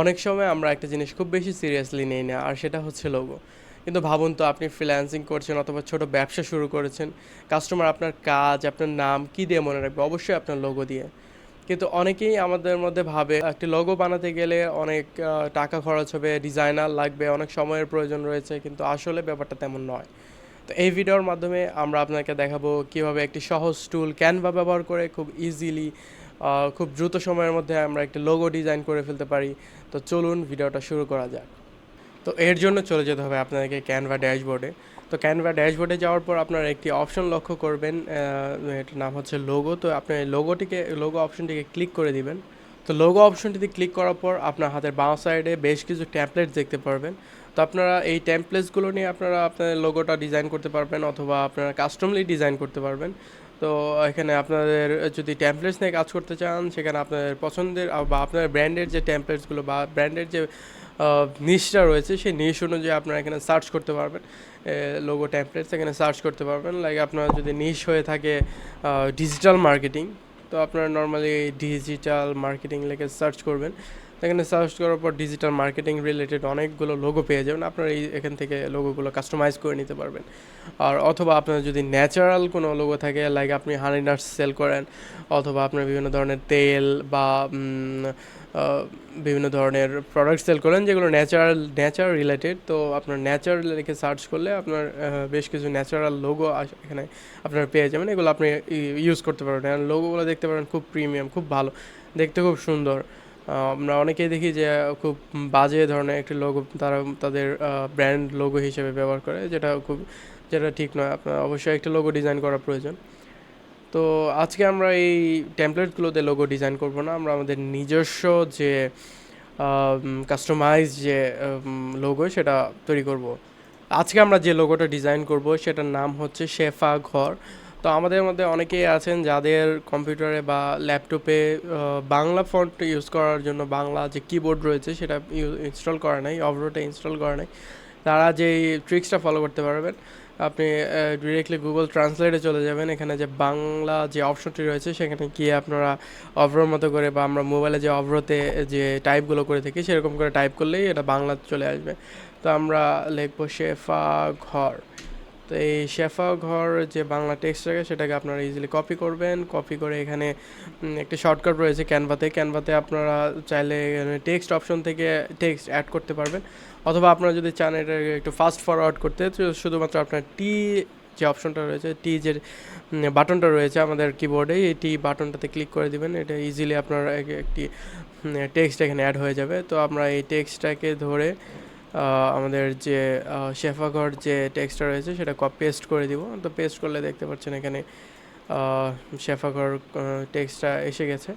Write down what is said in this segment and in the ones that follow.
অনেক সময় আমরা একটা জিনিস খুব বেশি সিরিয়াসলি নিই না, আর সেটা হচ্ছে লোগো কিন্তু ভাবুন তো, আপনি ফ্রিল্যান্সিং করছেন অথবা ছোট ব্যবসা শুরু করেছেন কাস্টমার আপনার কাজ, আপনার নাম কী দিয়ে মনে রাখবে? অবশ্যই আপনার লোগো দিয়ে। কিন্তু অনেকেই আমাদের মধ্যে ভাবে, একটি লোগো বানাতে গেলে অনেক টাকা খরচ হবে ডিজাইনার লাগবে, অনেক সময়ের প্রয়োজন রয়েছে, কিন্তু আসলে ব্যাপারটা তেমন নয়। তো এই ভিডিওর মাধ্যমে আমরা আপনাকে দেখাবো কীভাবে একটি সহজ টুল ক্যানভা ব্যবহার করে খুব ইজিলি খুব দ্রুত সময়ের মধ্যে আমরা একটি লোগো ডিজাইন করে ফেলতে পারি। তো চলুন ভিডিওটা শুরু করা যাক। তো এর জন্য চলে যেতে হবে আপনাদেরকে ক্যানভা ড্যাশবোর্ডে তো ক্যানভা ড্যাশবোর্ডে যাওয়ার পর আপনারা একটি অপশন লক্ষ্য করবেন এটার নাম হচ্ছে লোগো তো আপনি লোগোটিকে লোগো অপশনটিকে ক্লিক করে দিবেন। তো লোগো অপশনটিতে ক্লিক করার পর আপনার হাতের বাঁ সাইডে বেশ কিছু ট্যাম্পলেট দেখতে পারবেন। তো আপনারা এই ট্যাম্পলেটসগুলো নিয়ে আপনারা আপনার লোগোটা ডিজাইন করতে পারবেন অথবা আপনারা কাস্টমলি ডিজাইন করতে পারবেন। তো এখানে আপনাদের যদি ট্যাম্পলেটস নিয়ে কাজ করতে চান, সেখানে আপনাদের পছন্দের বা আপনার ব্র্যান্ডের যে ট্যাম্পলেটসগুলো বা ব্র্যান্ডের যে নিশটা রয়েছে, সেই নিশ অনুযায়ী আপনারা এখানে সার্চ করতে পারবেন। লোগো ট্যাম্পলেটস এখানে সার্চ করতে পারবেন। লাইক আপনার যদি নিশ হয়ে থাকে ডিজিটাল মার্কেটিং তো আপনারা নর্মালি ডিজিটাল মার্কেটিং লেগে সার্চ করবেন। এখানে সার্চ করার পর ডিজিটাল মার্কেটিং রিলেটেড অনেকগুলো লোগো পেয়ে যাবেন। আপনারা এই এখান থেকে লোগোগুলো কাস্টমাইজ করে নিতে পারবেন। আর অথবা আপনার যদি ন্যাচারাল কোনো লোগো থাকে লাইক আপনি হানি নাটস সেল করেন, অথবা আপনার বিভিন্ন ধরনের তেল বা বিভিন্ন ধরনের প্রোডাক্ট সেল করেন, যেগুলো ন্যাচারাল ন্যাচার রিলেটেড তো আপনার ন্যাচার লিখে সার্চ করলে আপনার বেশ কিছু ন্যাচারাল লোগো এখানে আপনার পেয়ে যাবেন। এগুলো আপনি ইউজ করতে পারবেন। লোগোগুলো দেখতে পারেন, খুব প্রিমিয়াম খুব ভালো, দেখতে খুব সুন্দর। আমরা অনেকেই দেখি যে খুব বাজে ধরনের একটি লোগো তারা তাদের ব্র্যান্ড লোগো হিসেবে ব্যবহার করে, যেটা খুব, যেটা ঠিক নয়। আপনার অবশ্যই একটা লোগো ডিজাইন করা প্রয়োজন। তো আজকে আমরা এই টেমপ্লেটগুলোতে লোগো ডিজাইন করব না। আমরা আমাদের নিজস্ব যে কাস্টমাইজ যে লোগো সেটা তৈরি করব। আজকে আমরা যে লোগোটা ডিজাইন করব, সেটার নাম হচ্ছে শেফা ঘর। তো আমাদের মধ্যে অনেকেই আছেন যাদের কম্পিউটারে বা ল্যাপটপে বাংলা ফন্ট ইউজ করার জন্য বাংলা যে কিবোর্ড রয়েছে সেটা ইনস্টল করা নাই অবরোটা ইনস্টল করা নাই। তারা যে ট্রিক্সটা ফলো করতে পারবেন, আপনি ডিরেক্টলি গুগল ট্রান্সলেটে চলে যাবেন। এখানে যে বাংলা যে অপশনটি রয়েছে, সেখানে গিয়ে আপনারা অভ্রোর মতো করে বা আমরা মোবাইলে যে অভ্রতে যে টাইপগুলো করে থাকি, সেরকম করে টাইপ করলেই এটা বাংলা চলে আসবে। তো আমরা লিখব শেফা ঘর। তো এই শেফা ঘর যে বাংলা টেক্সট থাকে, সেটাকে আপনারা ইজিলি কপি করবেন। কপি করে এখানে একটা শর্টকাট রয়েছে ক্যানভাতে ক্যানভাতে আপনারা চাইলে টেক্সট অপশন থেকে টেক্সট অ্যাড করতে পারবেন। অথবা আপনারা যদি চান এটা একটু ফাস্ট ফরওয়ার্ড করতে শুধুমাত্র আপনার টি যে অপশনটা রয়েছে টি যে বাটনটা রয়েছে আমাদের কিবোর্ডে এই টি বাটনটাতে ক্লিক করে দিবেন। এটা ইজিলি আপনার একটি টেক্সট এখানে অ্যাড হয়ে যাবে। তো আমরা এই টেক্সটটাকে ধরে আমাদের যে শেফাঘর যে টেক্সটটা রয়েছে সেটা পেস্ট করে দিব। তো পেস্ট করলে দেখতে পাচ্ছেন এখানে শেফাঘর টেক্সটটা এসে গেছে।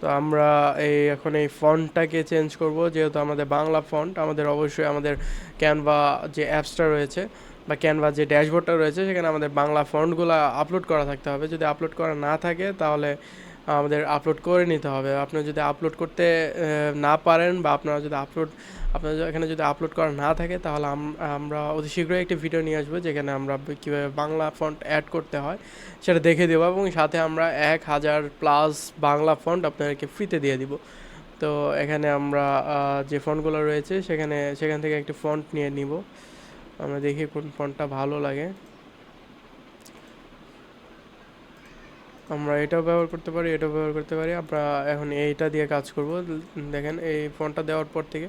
তো আমরা এই, এখন এই ফন্টটাকে চেঞ্জ করব। যেহেতু আমাদের বাংলা ফন্ট আমাদের অবশ্যই আমাদের ক্যানভা যে অ্যাপসটা রয়েছে বা ক্যানভা যে ড্যাশবোর্ডটা রয়েছে, সেখানে আমাদের বাংলা ফন্টগুলো আপলোড করা থাকতে হবে। যদি আপলোড করা না থাকে, তাহলে আমাদের আপলোড করে নিতে হবে। আপনি যদি আপলোড করতে না পারেন বা আপনারা যদি আপলোড আপনার এখানে যদি আপলোড করা না থাকে, তাহলে আমরা অতি শীঘ্রই একটি ভিডিও নিয়ে আসব যেখানে আমরা কীভাবে বাংলা ফন্ট অ্যাড করতে হয়, সেটা দেখে দেবো এবং সাথে আমরা এক হাজার প্লাস বাংলা ফন্ট আপনাদেরকে ফ্রিতে দিয়ে দিব। তো এখানে আমরা যে ফন্টগুলো রয়েছে, সেখানে, সেখান থেকে একটি ফন্ট নিয়ে নিব। আমরা দেখি কোন ফন্টটা ভালো লাগে। আমরা এটাও ব্যবহার করতে পারি, এটাও ব্যবহার করতে পারি। আমরা এখন এইটা দিয়ে কাজ করব। দেখেন, এই ফোনটা দেওয়ার পর থেকে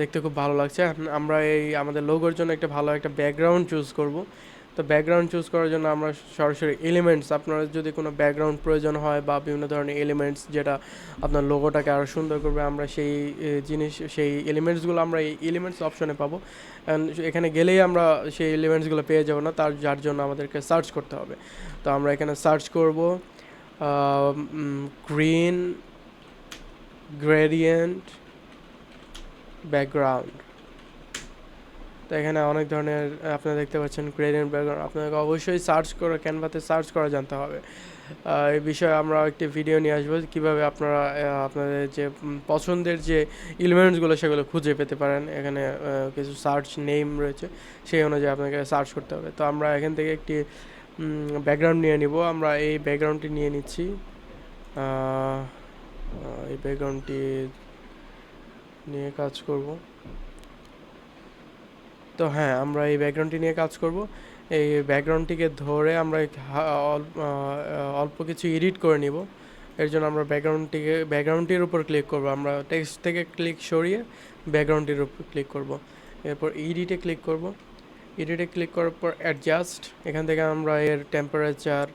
দেখতে খুব ভালো লাগছে। আমরা এই আমাদের লোগোর জন্য একটা ভালো একটা ব্যাকগ্রাউন্ড চুজ করব। তো ব্যাকগ্রাউন্ড চুজ করার জন্য আমরা সরাসরি এলিমেন্টস আপনার যদি কোনো ব্যাকগ্রাউন্ড প্রয়োজন হয় বা বিভিন্ন ধরনের এলিমেন্টস যেটা আপনার লোগোটাকে আরও সুন্দর করবে, আমরা সেই জিনিস, সেই এলিমেন্টসগুলো আমরা এই এলিমেন্টস অপশনে পাবো। And এখানে গেলেই আমরা সেই এলিমেন্টসগুলো পেয়ে যাব না, তার, যার জন্য আমাদেরকে সার্চ করতে হবে। তো আমরা এখানে সার্চ করব গ্রিন গ্রেডিয়েন্ট ব্যাকগ্রাউন্ড তো এখানে অনেক ধরনের আপনারা দেখতে পাচ্ছেন গ্রেডিয়েন্ট ব্যাকগ্রাউন্ড আপনাকে অবশ্যই সার্চ করে ক্যানভাতে সার্চ করা জানতে হবে। এই বিষয়ে আমরা একটি ভিডিও নিয়ে আসব কীভাবে আপনারা আপনাদের যে পছন্দের যে এলিমেন্টসগুলো সেগুলো খুঁজে পেতে পারেন। এখানে কিছু সার্চ নেম রয়েছে, সেই অনুযায়ী আপনাকে সার্চ করতে হবে। তো আমরা এখান থেকে একটি ব্যাকগ্রাউন্ড নিয়ে নিব। আমরা এই ব্যাকগ্রাউন্ডটি নিয়ে নিচ্ছি। এই ব্যাকগ্রাউন্ডটি নিয়ে কাজ করব। তো হ্যাঁ আমরা এই ব্যাকগ্রাউন্ডটি নিয়ে কাজ করব। এই ব্যাকগ্রাউন্ডটিকে ধরে আমরা অল্প কিছু এডিট করে নিব। এর জন্য আমরা ব্যাকগ্রাউন্ডটিকে ব্যাকগ্রাউন্ডটির উপর ক্লিক করব। আমরা টেক্সট থেকে ক্লিক সরিয়ে ব্যাকগ্রাউন্ডটির উপর ক্লিক করব। এরপর এডিটে ক্লিক করব। এডিটে ক্লিক করার পর অ্যাডজাস্ট এখান থেকে আমরা এর টেম্পারেচার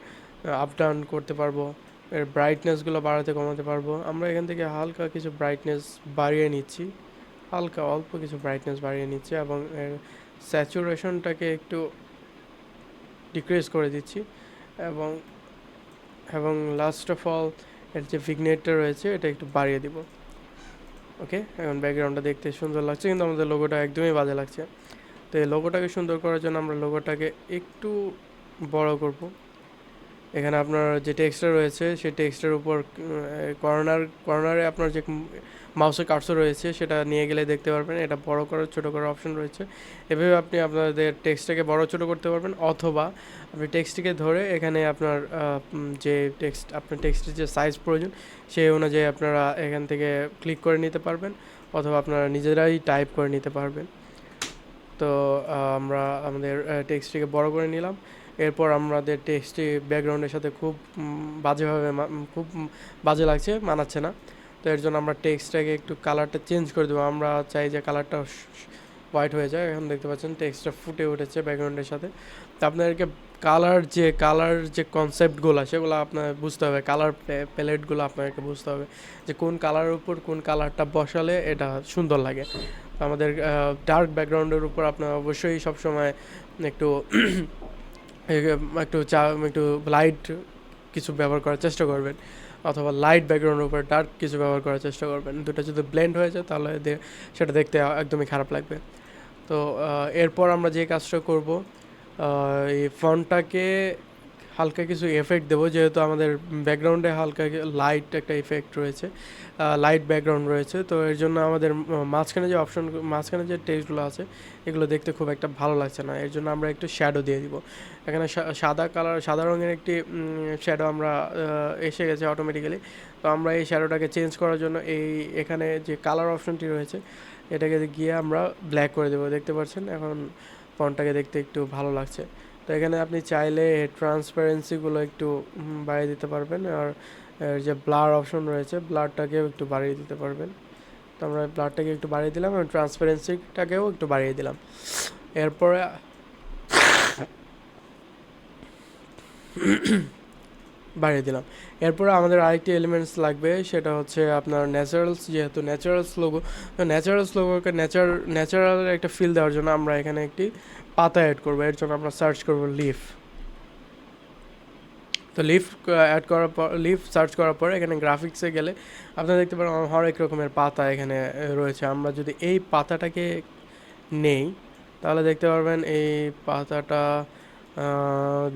আপ ডাউন করতে পারব। এর ব্রাইটনেসগুলো বাড়াতে কমাতে পারব। আমরা এখান থেকে হালকা কিছু ব্রাইটনেস বাড়িয়ে নিচ্ছি। হালকা অল্প কিছু ব্রাইটনেস বাড়িয়ে নিচ্ছি এবং এর স্যাচুরেশনটাকে একটু ডিক্রিজ করে দিচ্ছি এবং এবং লাস্ট অফ অল এর যে ভিগনেটটা রয়েছে এটা একটু বাড়িয়ে দিব। ওকে এখন ব্যাকগ্রাউন্ডটা দেখতে সুন্দর লাগছে, কিন্তু আমাদের লোগোটা একদমই বাজে লাগছে। তো এই লোগোটাকে সুন্দর করার জন্য আমরা লোগোটাকে একটু বড় করব। এখানে আপনার যে টেক্সটটা রয়েছে, সেই টেক্সটের উপর কর্নার কর্নারে আপনার যে মাউসের কার্সর রয়েছে, সেটা নিয়ে গেলে দেখতে পারবেন। এটা বড় করার ছোটো করার অপশন রয়েছে। এভাবে আপনি আপনাদের টেক্সটটাকে বড় ছোট করতে পারবেন, অথবা আপনি টেক্সটটিকে ধরে এখানে আপনার যে টেক্সট আপনার টেক্সটের যে সাইজ প্রয়োজন সেই অনুযায়ী আপনারা এখান থেকে ক্লিক করে নিতে পারবেন, অথবা আপনারা নিজেরাই টাইপ করে নিতে পারবেন। তো আমরা আমাদের টেক্সটটিকে বড় করে নিলাম। এরপর আমাদের টেক্সটটি ব্যাকগ্রাউন্ডের সাথে খুব বাজেভাবে খুব বাজে লাগছে, মানাচ্ছে না। তো এর জন্য আমরা টেক্সটটাকে একটু কালারটা চেঞ্জ করে দেবো। আমরা চাই যে কালারটা হোয়াইট হয়ে যায়। এখন দেখতে পাচ্ছেন টেক্সটটা ফুটে উঠেছে ব্যাকগ্রাউন্ডের সাথে। তো আপনাদেরকে কালার যে কালার যে কনসেপ্টগুলো সেগুলো আপনার বুঝতে হবে। কালার প্যালেটগুলো আপনাকে বুঝতে হবে যে কোন কালারের উপর কোন কালারটা বসালে এটা সুন্দর লাগে। আমাদের ডার্ক ব্যাকগ্রাউন্ডের উপর আপনার অবশ্যই সবসময় একটু একটু চা, একটু লাইট কিছু ব্যবহার করার চেষ্টা করবেন, অথবা লাইট ব্যাকগ্রাউন্ডের উপর ডার্ক কিছু ব্যবহার করার চেষ্টা করবেন। দুটো যদি ব্লেন্ড হয়ে যায় তাহলে সেটা দেখতে একদমই খারাপ লাগবে। তো এরপর আমরা যে কাজটা করব এই ফন্টটাকে হালকা কিছু এফেক্ট দেবো, যেহেতু আমাদের ব্যাকগ্রাউন্ডে হালকা লাইট একটা এফেক্ট রয়েছে লাইট ব্যাকগ্রাউন্ড রয়েছে, তো এর জন্য আমাদের মাঝখানে যে অপশন মাঝখানে যে টেক্সটগুলো আছে, এগুলো দেখতে খুব একটা ভালো লাগছে না। এর জন্য আমরা একটু শ্যাডো দিয়ে দিব। এখানে সাদা কালার সাদা রঙের একটি শ্যাডো আমরা এসে গেছে অটোমেটিক্যালি তো আমরা এই শ্যাডোটাকে চেঞ্জ করার জন্য এই, এখানে যে কালার অপশনটি রয়েছে, এটাকে গিয়ে আমরা ব্ল্যাক করে দেবো। দেখতে পাচ্ছেন? এখন ফন্টটাকে দেখতে একটু ভালো লাগছে। তো এখানে আপনি চাইলে ট্রান্সপারেন্সিগুলো একটু বাড়িয়ে দিতে পারবেন। আর যে ব্লার অপশন রয়েছে ব্লারটাকেও একটু বাড়িয়ে দিতে পারবেন। তো আমরা ব্লারটাকে একটু বাড়িয়ে দিলাম এবং ট্রান্সপারেন্সিটাকেও একটু বাড়িয়ে দিলাম। এরপরে, বাড়িয়ে দিলাম। এরপরে আমাদের আরেকটি এলিমেন্টস লাগবে, সেটা হচ্ছে আপনার ন্যাচারালস যেহেতু ন্যাচারালস লোগো তো ন্যাচারালস লোগোকে ন্যাচার ন্যাচারালের একটা ফিল দেওয়ার জন্য আমরা এখানে একটি পাতা অ্যাড করব, এর জন্য আমরা সার্চ করব লিফ তো লিফ অ্যাড করার পর লিফ সার্চ করার পর এখানে গ্রাফিক্সে গেলে আপনারা দেখতে পারেন হরেক রকমের পাতা এখানে রয়েছে। আমরা যদি এই পাতাটাকে নেই, তাহলে দেখতে পারবেন এই পাতাটা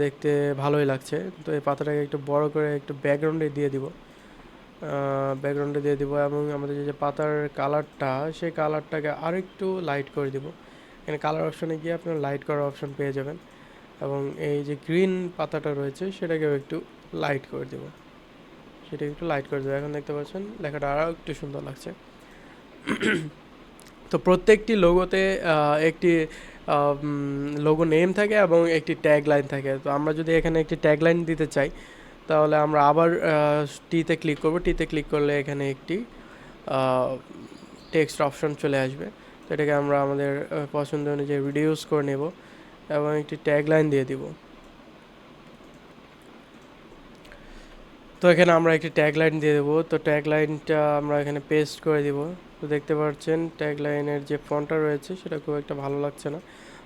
দেখতে ভালোই লাগছে। তো এই পাতাটাকে একটু বড় করে একটু ব্যাকগ্রাউন্ডে দিয়ে দিব। ব্যাকগ্রাউন্ডে দিয়ে দিব এবং আমাদের যে পাতার কালারটা সেই কালারটাকে আরেকটু লাইট করে দিব। এখানে কালার অপশনে গিয়ে আপনার লাইট করার অপশন পেয়ে যাবেন এবং এই যে গ্রিন পাতাটা রয়েছে সেটাকেও একটু লাইট করে দেব। সেটাকে একটু লাইট করে দেবো। এখন দেখতে পাচ্ছেন, লেখাটা আরও একটু সুন্দর লাগছে। তো প্রত্যেকটি লোগোতে একটি লোগো নেম থাকে এবং একটি ট্যাগ লাইন থাকে। তো আমরা যদি এখানে একটি ট্যাগ লাইন দিতে চাই, তাহলে আমরা আবার টিতে ক্লিক করব। টিতে ক্লিক করলে এখানে একটি টেক্সট অপশন চলে আসবে। তো এটাকে আমরা আমাদের পছন্দ অনুযায়ী রিডিউস করে নেব এবং একটি ট্যাগ লাইন দিয়ে দিব। তো এখানে আমরা একটি ট্যাগ লাইন দিয়ে দেবো। তো ট্যাগ লাইনটা আমরা এখানে পেস্ট করে দিব। তো দেখতে পাচ্ছেন ট্যাগ লাইনের যে ফন্টটা রয়েছে, সেটা খুব একটা ভালো লাগছে না।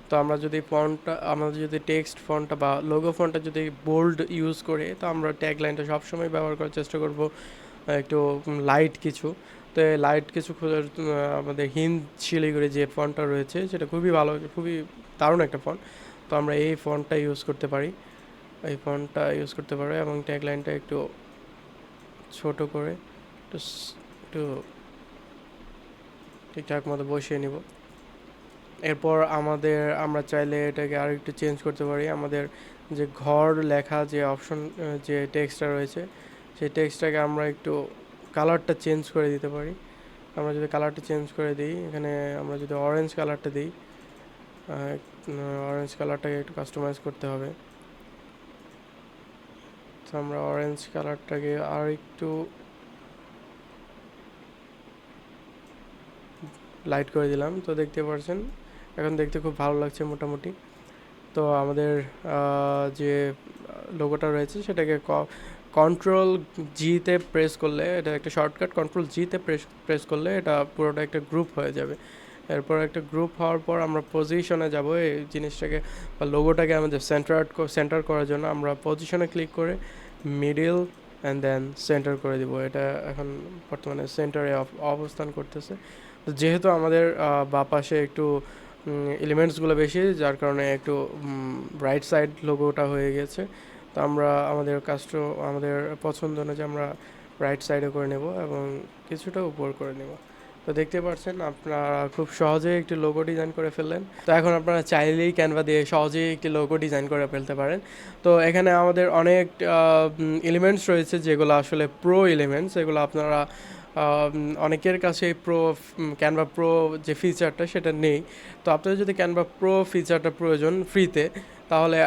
তো আমরা যদি ফন্টটা আমাদের যদি টেক্সট ফন্টটা বা লোগো ফন্টটা যদি বোল্ড ইউজ করে, তো আমরা ট্যাগ লাইনটা সবসময় ব্যবহার করার চেষ্টা করব একটু লাইট কিছু। তো লাইট কিছু খোঁজার আমাদের হিন্দ শিলিগুড়ি যে ফোনটা রয়েছে, সেটা খুবই ভালো, খুবই দারুণ একটা ফোন তো আমরা এই ফোনটা ইউজ করতে পারি। এই ফোনটা ইউজ করতে পারি এবং ট্যাগ লাইনটা একটু ছোট করে একটু একটু ঠিকঠাক মতো বসিয়ে নিব। এরপর আমাদের, আমরা চাইলে এটাকে আর একটু চেঞ্জ করতে পারি। আমাদের যে ঘর লেখা যে অপশন যে টেক্সটটা রয়েছে, সেই টেক্সটটাকে আমরা একটু কালারটা চেঞ্জ করে দিতে পারি। আমরা যদি কালারটা চেঞ্জ করে দিই, এখানে আমরা যদি অরেঞ্জ কালারটা দিই অরেঞ্জ কালারটাকে একটু কাস্টমাইজ করতে হবে। তো আমরা অরেঞ্জ কালারটাকে আর একটু লাইট করে দিলাম। তো দেখতে পাচ্ছেন এখন দেখতে খুব ভালো লাগছে মোটামুটি। তো আমাদের যে লোগোটা রয়েছে, সেটাকে কন্ট্রোল জিতে প্রেস করলে এটা একটা শর্টকাট কন্ট্রোল জিতে প্রেস প্রেস করলে এটা পুরোটা একটা গ্রুপ হয়ে যাবে। এরপর একটা গ্রুপ হওয়ার পর আমরা পজিশনে যাব, এই জিনিসটাকে বা লোগোটাকে আমাদের সেন্টার সেন্টার করার জন্য আমরা পজিশনে ক্লিক করে মিডিল অ্যান্ড দেন সেন্টার করে দিব। এটা এখন বর্তমানে সেন্টারে অবস্থান করতেছে। যেহেতু আমাদের বাঁ পাশে একটু এলিমেন্টসগুলো বেশি, যার কারণে একটু রাইট সাইড লোগোটা হয়ে গেছে। তো আমরা আমাদের কাস্ট আমাদের পছন্দ অনুযায়ী আমরা রাইট সাইডে করে নেব এবং কিছুটা উপর করে নেব। তো দেখতে পাচ্ছেন আপনারা খুব সহজেই একটি লোগো ডিজাইন করে ফেললেন। তো এখন আপনারা চাইলেই ক্যানভা দিয়ে সহজেই একটি লোগো ডিজাইন করে ফেলতে পারেন। তো এখানে আমাদের অনেক এলিমেন্টস রয়েছে যেগুলো আসলে প্রো এলিমেন্টস এগুলো আপনারা অনেকের কাছে প্রো ক্যানভা প্রো যে ফিচারটা সেটা নেই। তো আপনাদের যদি ক্যানভা প্রো ফিচারটা প্রয়োজন ফ্রিতে তাহলে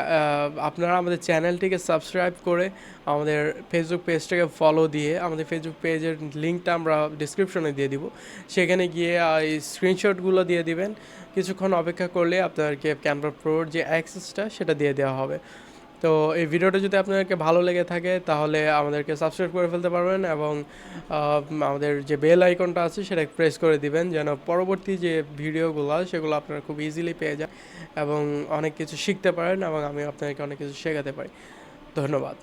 আপনারা আমাদের চ্যানেলটিকে সাবস্ক্রাইব করে আমাদের ফেসবুক পেজটাকে ফলো দিয়ে আমাদের ফেসবুক পেজের লিঙ্কটা আমরা ডিসক্রিপশনে দিয়ে দিব। সেখানে গিয়ে এই স্ক্রিনশটগুলো দিয়ে দিবেন। কিছুক্ষণ অপেক্ষা করলে আপনাদেরকে ক্যানভা প্রোর যে অ্যাক্সেসটা সেটা দিয়ে দেওয়া হবে। তো এই ভিডিওটা যদি আপনাদেরকে ভালো লেগে থাকে, তাহলে আমাদেরকে সাবস্ক্রাইব করে ফেলতে পারবেন এবং আমাদের যে বেল আইকনটা আছে, সেটা প্রেস করে দিবেন যেন পরবর্তী যে ভিডিওগুলো সেগুলো আপনারা খুব ইজিলি পেয়ে যান এবং অনেক কিছু শিখতে পারেন এবং আমি আপনাদেরকে অনেক কিছু শেখাতে পারি। ধন্যবাদ।